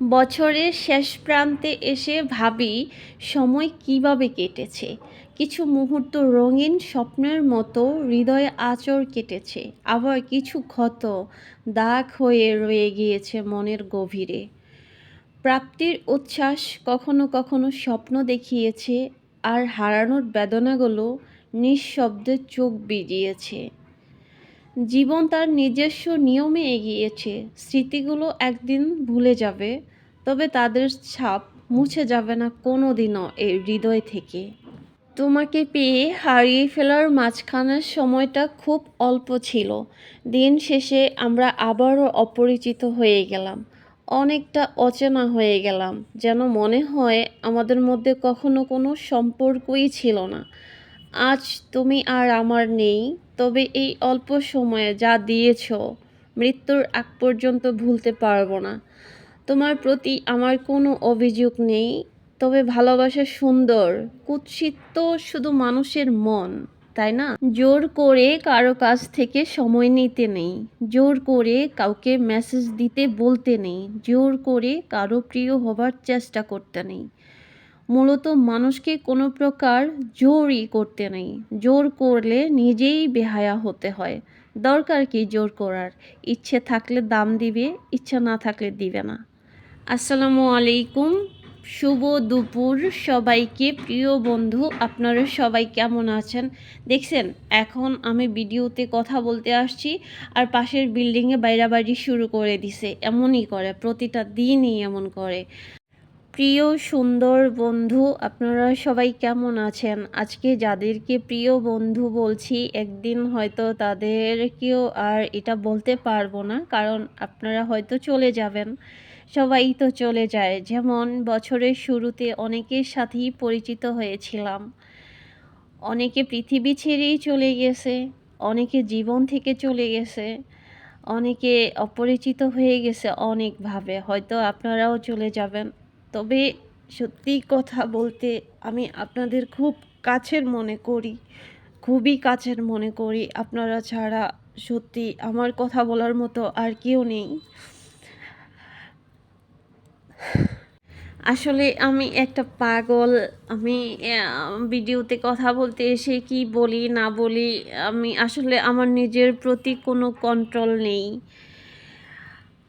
বছরের শেষ প্রান্তে এসে ভাবি, সময় কীভাবে কেটেছে? কিছু মুহূর্ত রঙিন স্বপ্নের মতো হৃদয়ে আচর কেটেছে, আবার কিছু ক্ষত দাগ হয়ে রয়ে গিয়েছে মনের গভীরে। প্রাপ্তির উচ্ছ্বাস কখনো কখনো স্বপ্ন দেখিয়েছে, আর হারানোর বেদনাগুলো নিঃশব্দে চোখ বিজিয়েছে জীবন তার নিজস্ব নিয়মে এগিয়েছে। স্মৃতিগুলো একদিন ভুলে যাবে, তবে তাদের ছাপ মুছে যাবে না কোনো দিনও এই হৃদয় থেকে। তোমাকে পেয়ে হারিয়ে ফেলার মাঝখানের সময়টা খুব অল্প ছিল। দিন শেষে আমরা আবারও অপরিচিত হয়ে গেলাম। অনেকটা অচেনা হয়ে গেলাম, যেন মনে হয় আমাদের মধ্যে কখনো কোনো সম্পর্কই ছিল না। আজ তুমি আর আমার নেই, তবে এই অল্প সময়ে যা দিয়েছ, মৃত্যুর আগ পর্যন্ত ভুলতে পারব না। তোমার প্রতি আমার কোনো অভিযোগ নেই, তবে ভালোবাসা সুন্দর, কুৎসিত তো শুধু মানুষের মন, তাই না? জোর করে কারও কাছ থেকে সময় নিতে নেই, জোর করে কাউকে মেসেজ দিতে বলতে নেই, জোর করে কারও প্রিয় হবার চেষ্টা করতে নেই। মূলত মানুষকে কোনো প্রকার জোরই করতে নেই। জোর করলে নিজেই বেহায়া হতে হয়। দরকার কি জোর করার? ইচ্ছে থাকলে দাম দিবে, ইচ্ছা না থাকলে দিবে না। আসসালামু আলাইকুম। শুভ দুপুর সবাইকে। প্রিয় বন্ধু, আপনারা সবাই কেমন আছেন? দেখছেন, এখন আমি ভিডিওতে কথা বলতে আসছি আর পাশের বিল্ডিংয়ে বাইরাবাড়ি শুরু করে দিছে। এমনই করে, প্রতিটা দিনই এমন করে। প্রিয় সুন্দর বন্ধু, আপনারা সবাই কেমন আছেন? আজকে যাদেরকে প্রিয় বন্ধু বলছি, একদিন হয়তো তাদেরকেও আর এটা বলতে পারব না, কারণ আপনারা হয়তো চলে যাবেন। সবাই তো চলে যায়। যেমন বছরের শুরুতে অনেকের সাথেই পরিচিত হয়েছিলাম। অনেকে পৃথিবী ছেড়েই চলে গেছে, অনেকে জীবন থেকে চলে গেছে, অনেকে অপরিচিত হয়ে গেছে অনেকভাবে। হয়তো আপনারাও চলে যাবেন। তবে সত্যি কথা বলতে আমি আপনাদের খুব কাছের মনে করি, খুবই কাছের মনে করি। আপনারা ছাড়া সত্যি আমার কথা বলার মতো আর কেউ নেই। আসলে আমি একটা পাগল, আমি ভিডিওতে কথা বলতে এসে কি বলি না বলি, আমি আসলে আমার নিজের প্রতি কোনো কন্ট্রোল নেই।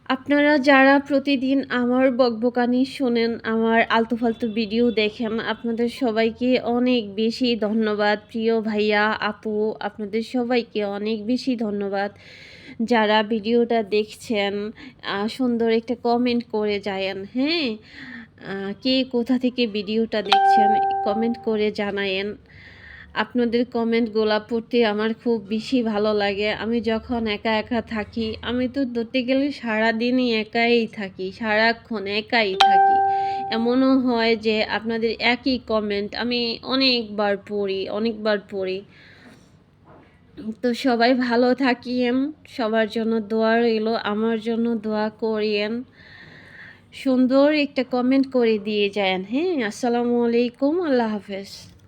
আপনারা যারা প্রতিদিন আমার বকবকানি শোনেন, আমার আলতু ফালতু ভিডিও দেখেন, আপনাদের সবাইকে অনেক বেশি ধন্যবাদ। প্রিয় ভাইয়া, আপু, আপনাদের সবাইকে অনেক বেশি ধন্যবাদ। যারা ভিডিওটা দেখছেন সুন্দর একটা কমেন্ট করে যায়েন হ্যাঁ? কে কোথা থেকে ভিডিওটা দেখছেন কমেন্ট করে জানায়েন। আপনাদের কমেন্টগুলো পড়তে আমার খুব বেশি ভালো লাগে। আমি যখন একা একা থাকি, আমি তো ধরতে গেলে সারাদিনই একাই থাকি, সারাক্ষণ একাই থাকি। এমনও হয় যে আপনাদের একই কমেন্ট আমি অনেকবার পড়ি অনেকবার পড়ি। তো সবাই ভালো থাকিয়েন, সবার জন্য দোয়া রইল, আমার জন্য দোয়া করিয়েন। সুন্দর একটা কমেন্ট করে দিয়ে যান হ্যাঁ? আসসালামু আলাইকুম, আল্লাহ হাফেজ।